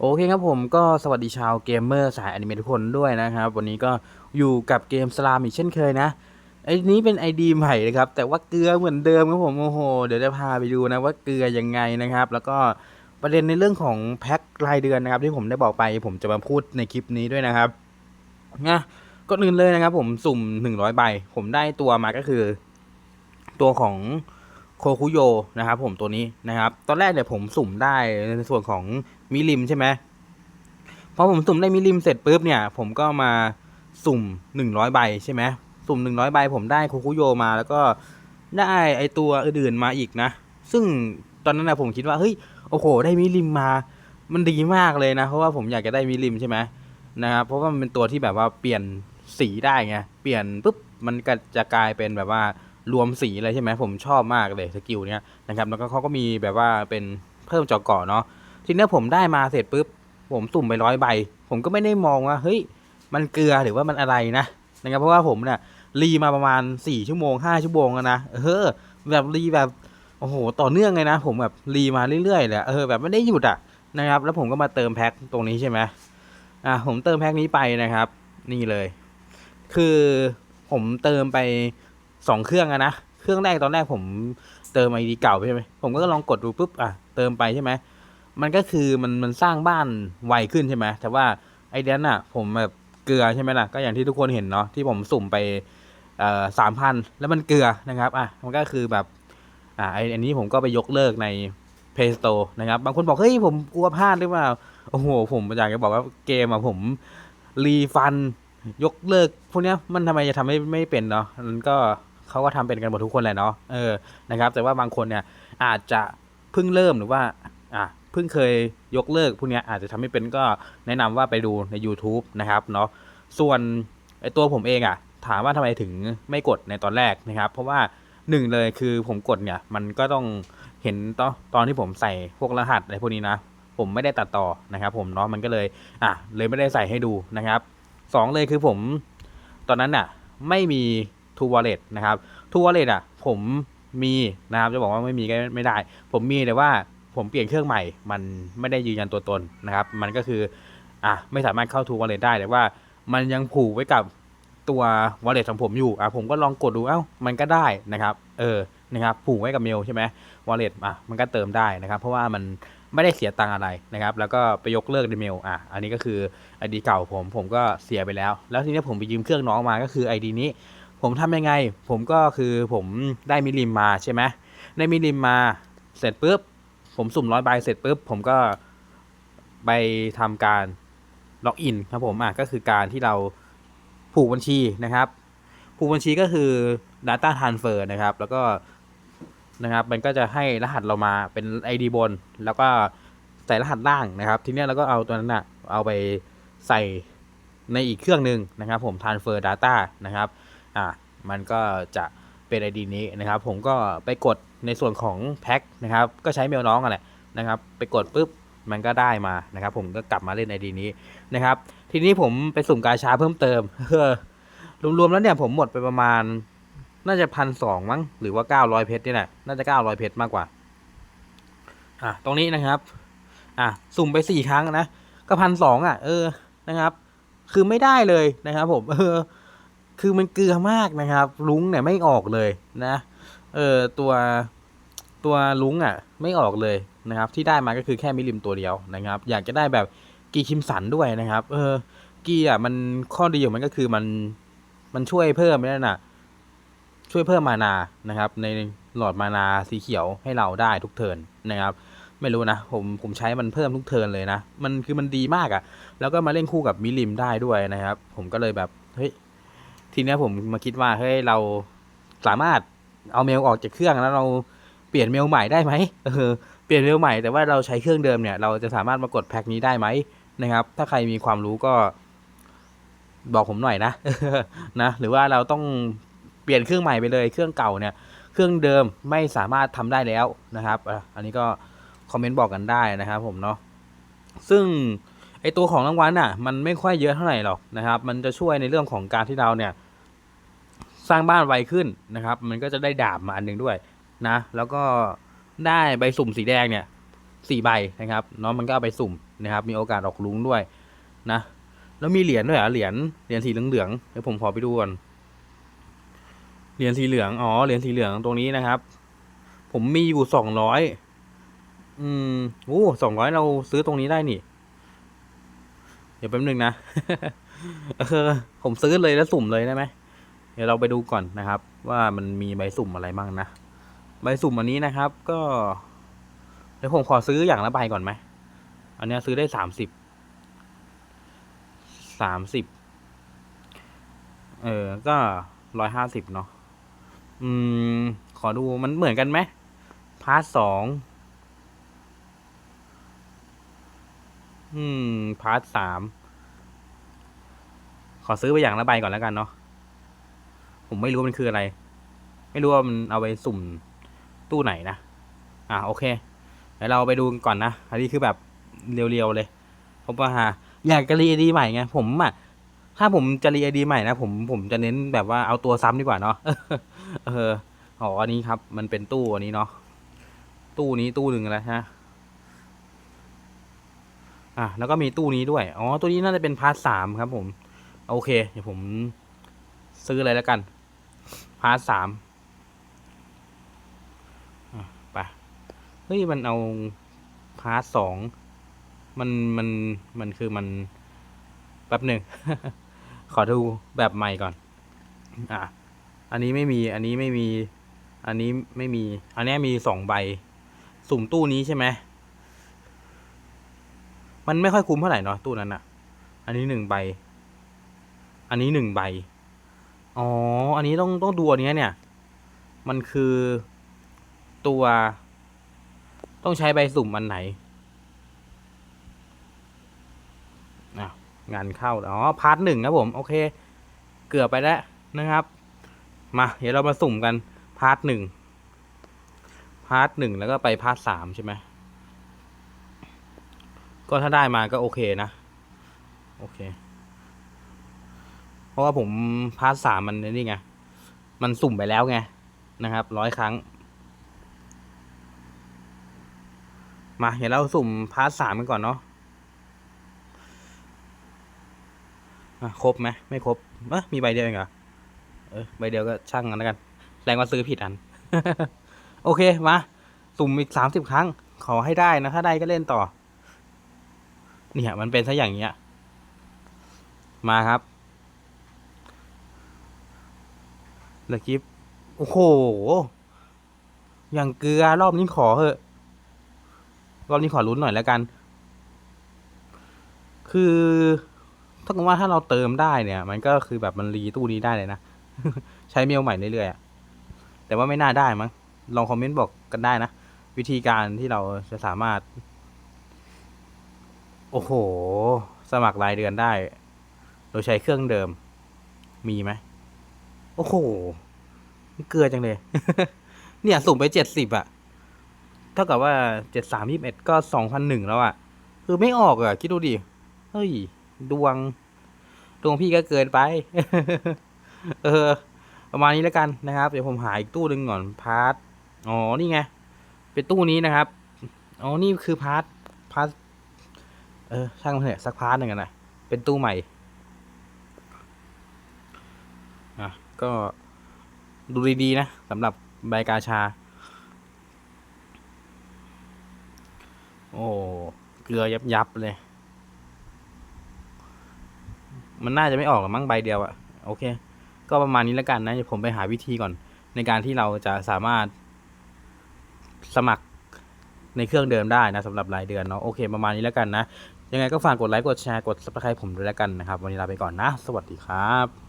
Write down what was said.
โอเคครับผมก็สวัสดีชาวเกมเมอร์สายอนิเมะทุกคนด้วยนะครับ วันนี้ก็อยู่กับเกมสลามอีกเช่นเคยนะไอ้นี้เป็นไอดีใหม่นะครับ แต่ว่าเกลือเหมือนเดิมครับผมโอ้โหเดี๋ยวจะพาไปดูนะว่าเกลือยังไงนะครับ แล้วก็ประเด็นในเรื่องของแพ็ครายเดือนนะครับ ที่ผมได้บอกไปผมจะมาพูดในคลิปนี้ด้วยนะครับนะก็อื่นเลยนะครับ ผมสุ่ม 100 ใบ ผมได้ตัวมาก็คือ ตัวของ โคคุโยนะครับผมตัวนี้นะครับ ตอนแรกเนี่ยผมสุ่มได้ในส่วนของมิลิมใช่ไหมพอผมสุ่มได้มิลิมเสร็จปุ๊บเนี่ย ผมก็มาสุ่มหนึ่งร้อยใบใช่ไหมสุ่มหนึ่งร้อยใบผมได้โคคุโยมาแล้วก็ได้ไอตัวอื่นมาอีกนะ ซึ่งตอนนั้นนะผมคิดว่าเฮ้ยโอ้โห ได้มิลิมมา มันดีมากเลยนะ เพราะว่าผมอยากจะได้มิลิมใช่ไหมนะครับเพราะว่ามันเป็นตัวที่แบบว่าเปลี่ยนสีได้ไงเปลี่ยนปุ๊บมันก็จะกลายเป็นแบบว่า รวมสีเลยใช่ไหมผมชอบมากเลยสกิลเนี้ยนะครับแล้วก็เขาก็มีแบบว่าเป็นเพิ่มจอเกาะเนาะทีนี้ผมได้มาเสร็จปุ๊บผมสุ่มไปร้อยใบ ผมก็ไม่ได้มองว่าเฮ้ยมันเกลือหรือว่ามันอะไรนะนะครับเพราะว่าผมเนี่ยรีมาประมาณสี่ชั่วโมงห้าชั่วโมงแล้วนะเออแบบรีแบบโอ้โหต่อเนื่องเลยนะ ผมแบบรีมาเรื่อยๆเลยเออแบบไม่ได้หยุดอะนะครับ แล้วผมก็มาเติมแพ็คตรงนี้ใช่ไหมอะผมเติมแพ็คนี้ไปนะครับ นี่เลย คือผมเติมไป สองเครื่องอะนะ เครื่องแรกตอนแรกผมเติมไอดีเก่าใช่ไหมผมก็ลองกดดูปุ๊บอะเติมไปใช่ไหมมันก็คือมันมันสร้างบ้านไวขึ้นใช่ไหมแต่ว่าไอเดนอะ ผมแบบเกลือใช่ไหมล่ะก็อย่างที่ทุกคนเห็นเนาะที่ผมสุ่มไปอ่อสามพันแล้วมันเกลือนะครับอะมันก็คือแบบอ่าไออันนี้ผมก็ไปยกเลิกใน Play Store นะครับ บางคนบอก เฮ้ย ผมกลัวพลาดหรือเปล่า โอ้โห ผมอยากจะบอกว่าเกมอะผมรีฟัน ยกเลิก พวกเนี้ยมันทำไมจะทำไม่ไม่เป็นเนาะมันก็ เขาก็ทำเป็นกันหมดทุกคนแหละเนาะเออนะครับ แต่ว่าบางคนเนี่ยอาจจะเพิ่งเริ่มหรือว่าอะเพิ่งเคยยกเลิกพวกเนี้ยอาจจะทำไม่เป็นก็แนะนำว่าไปดูใน YouTube นะครับเนาะส่วนไอตัวผมเองอะ่ะ ถามว่าทำไมถึงไม่กดในตอนแรกนะครับ เพราะว่าหนึ่งเลยคือผมกดเนี่ยมันก็ต้องเห็นตอนตอนที่ผมใส่พวกรหัสอะไรพวกนี้นะ ผมไม่ได้ตัดต่อนะครับ ผมเนาะมันก็เลยอะเลยไม่ได้ใส่ให้ดูนะครับสองเลยคือผมตอนนั้นน่ะไม่มี True Wallet นะครับ True Wallet อะผมมีนะครับจะบอกว่าไม่มีก็ไม่ได้ ผมมีแต่ว่าผมเปลี่ยนเครื่องใหม่ มันไม่ได้ยืนยันตัวตนนะครับ มันก็คืออะไม่สามารถเข้า True Wallet ได้แต่ว่ามันยังผูกไว้กับตัว Wallet ของผมอยู่อะผมก็ลองกดดูเอ้ามันก็ได้นะครับ เออนะครับผูกไว้กับเมลใช่ไหม Wallet อะมันก็เติมได้นะครับ เพราะว่ามันไม่ได้เสียตังอะไรนะครับ แล้วก็ไปยกเลิกในเมลอะอันนี้ก็คือไอดีเก่าผมผมก็เสียไปแล้ว แล้วทีนี้ผมไปยืมเครื่องน้องมาก็คือไอดีนี้ ผมทำยังไง ผมก็คือผมได้มิลิมมาใช่ไหมได้มิลิมมาเสร็จปุ๊บ ผมสุ่มร้อยใบเสร็จปุ๊บ ผมก็ไปทำการล็อกอินครับผมอะก็คือการที่เราผูกบัญชีนะครับผูกบัญชีก็คือ Data Transfer นะครับ แล้วก็นะครับ มันก็จะให้รหัสเรามาเป็น ID บน แล้วก็ใส่รหัสล่างนะครับ ทีนี้เราก็เอาตัวนั้นนะเอาไปใส่ในอีกเครื่องหนึ่งนะครับ ผม Transfer Data นะครับ อะมันก็จะเป็น ID นี้นะครับ ผมก็ไปกดในส่วนของแพ็คนะครับ ก็ใช้เมลน้องกันแหละนะครับ ไปกดปุ๊บมันก็ได้มานะครับ ผมก็กลับมาเล่น ID นี้นะครับ ทีนี้ผมไปสุ่มกาชาเพิ่มเติมเออรวมๆแล้วเนี่ยผมหมดไปประมาณ น่าจะพันสองมั้งหรือว่าเก้าร้อยเพชรนี่แหละน่าจะเก้าร้อยเพชรมากกว่าอะตรงนี้นะครับอะสุ่มไปสี่ครั้งนะก็พันสองอะ เออนะครับ คือไม่ได้เลยนะครับ ผม เออ คือมันเกลือมากนะครับลุงเนี่ยไม่ออกเลยนะ เออตัวตัวลุงอะ ไม่ออกเลยนะครับ ที่ได้มาก็คือแค่มิลิมตัวเดียวนะครับ อยากจะได้แบบกีคิมสันด้วยนะครับ เออ กีอะมันข้อดีของมันก็คือมันมันช่วยเพิ่มนั่นน่ะ ช่วยเพิ่มมานานะครับ ในหลอดมานาสีเขียวให้เราได้ทุกเทินนะครับ ไม่รู้นะผมผมใช้มันเพิ่มทุกเทินเลยนะ มันคือมันดีมากอะ่ะ แล้วก็มาเล่นคู่กับมิลิมได้ด้วยนะครับ ผมก็เลยแบบเฮ้ย ทีนี้ผมมาคิดว่าเฮ้ยเราสามารถเอาเมลออกจากเครื่องแล้วเราเปลี่ยนเมลใหม่ได้ไหมเออเปลี่ยนเมลใหม่แต่ว่าเราใช้เครื่องเดิมเนี่ย เราจะสามารถมากดแพ็คนี้ได้ไหมนะครับ ถ้าใครมีความรู้ก็ บอกผมหน่อยนะนะหรือว่าเราต้องเปลี่ยนเครื่องใหม่ไปเลยเครื่องเก่าเนี่ย เครื่องเดิมไม่สามารถทำได้แล้วนะครับอันนี้ก็คอมเมนต์บอกกันได้นะครับ ผมเนาะซึ่งไอตัวของรางวัลน่ะ มันไม่ค่อยเยอะเท่าไหร่หรอกนะครับ มันจะช่วยในเรื่องของการที่เราเนี่ย สร้างบ้านไวขึ้นนะครับ มันก็จะได้ดาบมาอันหนึ่งด้วยนะ แล้วก็ได้ใบสุ่มสีแดงเนี่ยสี่ใบนะครับเนาะมันก็เอาไปสุ่มนะครับ มีโอกาสออกลุงด้วยนะ แล้วมีเหรียญด้วยเหรอเหรียญเหรียญสีเหลืองๆเดี๋ยวผมขอไปดูก่อนเหรียญสีเหลืองอ๋อเหรียญสีเหลืองตรงนี้นะครับ ผมมีอยู่สองร้อยอืมโอ้สองร้อยเราซื้อตรงนี้ได้นี่ เดี๋ยวแป๊บนึงนะเออผมซื้อเลยแล้วสุ่มเลยได้ไหม เดี๋ยวเราไปดูก่อนนะครับ ว่ามันมีใบสุ่มอะไรบ้างนะ ใบสุ่มอันนี้นะครับ ก็เดี๋ยวผมขอซื้ออย่างละใบก่อนไหมอันนี้ซื้อได้สามสิบสามสิบเออ ก็ร้อยห้าสิบเนาะอืม ขอดูมันเหมือนกันไหมพาร์ทสองอืม พาร์ทสาม ขอซื้อไปอย่างละใบก่อนแล้วกันเนาะ ผมไม่รู้มันคืออะไร ไม่รู้ว่ามันเอาไปสุ่มตู้ไหนนะ อะโอเคเดี๋ยวเราไปดูกันก่อนนะ อันนี้คือแบบเรียวๆเลยผมว่าหาอยากจะรีไอดีใหม่ไงผมอะถ้าผมจะรีไอดีใหม่นะผมผมจะเน้นแบบว่าเอาตัวซ้ำดีกว่าเนาะเอออ๋ออันนี้ครับ มันเป็นตู้อันนี้เนาะตู้นี้ตู้หนึ่งแล้วฮะอะแล้วก็มีตู้นี้ด้วยอ๋อตู้นี้น่าจะเป็นพาร์ทสามครับ ผม โอเค เดี๋ยวผมซื้อเลยแล้วกันาร์ทสามอะไปเฮ้ย มันเอาพาร์ทสองมันมันมันคือมันแป๊บหนึ่ง ขอดูแบบใหม่ก่อน อะ อันนี้ไม่มี อันนี้ไม่มี อันนี้ไม่มี อันนี้มีสองใบ สุ่มตู้นี้ใช่ไหม มันไม่ค่อยคุ้มเท่าไหร่เนาะตู้นั้นอะ อันนี้หนึ่งใบ อันนี้หนึ่งใบ อ๋อ อันนี้ต้องต้องดูอันนี้เนี่ย มันคือตัว ต้องใช้ใบสุ่มอันไหนอะงานเข้า อ๋อ พาร์ทหนึ่งครับผม โอเค เกือบไปแล้วนะครับ มา เดี๋ยวเรามาสุ่มกัน พาร์ทหนึ่ง พาร์ทหนึ่งแล้วก็ไปพาร์ทสามใช่ไหม ก็ถ้าได้มาก็โอเคนะ โอเค ราะว่าผมพาร์ทสามมันนี่ไง มันสุ่มไปแล้วไงนะครับร้อยครั้ง มาเดี๋ยวเราสุ่มพาร์ทสามกันก่อนเนาะครบไหมไม่ครบเอะมีใบเดียวเองเหรอเออใบเดียวก็ช่างกันแล้วกันแสดงว่าซื้อผิดอัน โอเคมาสุ่มอีกสามสิบครั้ง ขอให้ได้นะ ถ้าได้ก็เล่นต่อ เนี่ย มันเป็นซะอย่างเงี้ย มาครับ เหลือคลิป โอ้โห อย่างเกลือรอบนี้ขอเหอะ รอบนี้ขอลุ้นหน่อยแล้วกัน คือถ้าเกิดว่าถ้าเราเติมได้เนี่ย มันก็คือแบบมันรีตู้นี้ได้เลยนะ ใช้เมลใหม่เรื่อยๆอะแต่ว่าไม่น่าได้มั้ง ลองคอมเมนต์บอกกันได้นะ วิธีการที่เราจะสามารถ โอ้โห สมัครรายเดือนได้ โดยใช้เครื่องเดิม มีไหม โอ้โหเกลือจังเลย เนี่ยสุ่มไปเจ็ดสิบอะเท่ากับว่าเจ็ดสามยี่สิบเอ็ดก็สองพันหนึ่งแล้วอะคือไม่ออกอะคิดดูดิ เฮ้ย ดวง ดวงพี่ก็เกินไป เออ ประมาณนี้แล้วกันนะครับ เดี๋ยวผมหาอีกตู้หนึ่งก่อนพาร์ท อ๋อ นี่ไง เป็นตู้นี้นะครับ อ๋อ นี่คือพาร์ท พาร์ท เออ ช่างมันเถอะสักพาร์ทหนึ่งกันนะเป็นตู้ใหม่ อะ ก็ดูดีๆนะสำหรับใบกาชา โอ้เกลือยับยับๆเลย มันน่าจะไม่ออกหรอมั้งใบเดียวอะโอเค ก็ประมาณนี้แล้วกันนะเดี๋ยวผมไปหาวิธีก่อน ในการที่เราจะสามารถสมัครในเครื่องเดิมได้นะสำหรับรายเดือนเนาะโอเคประมาณนี้แล้วกันนะ ยังไงก็ฝากกดไลค์กดแชร์กด subscribe ผมด้วยแล้วกันนะครับ วันนี้ลาไปก่อนนะ สวัสดีครับ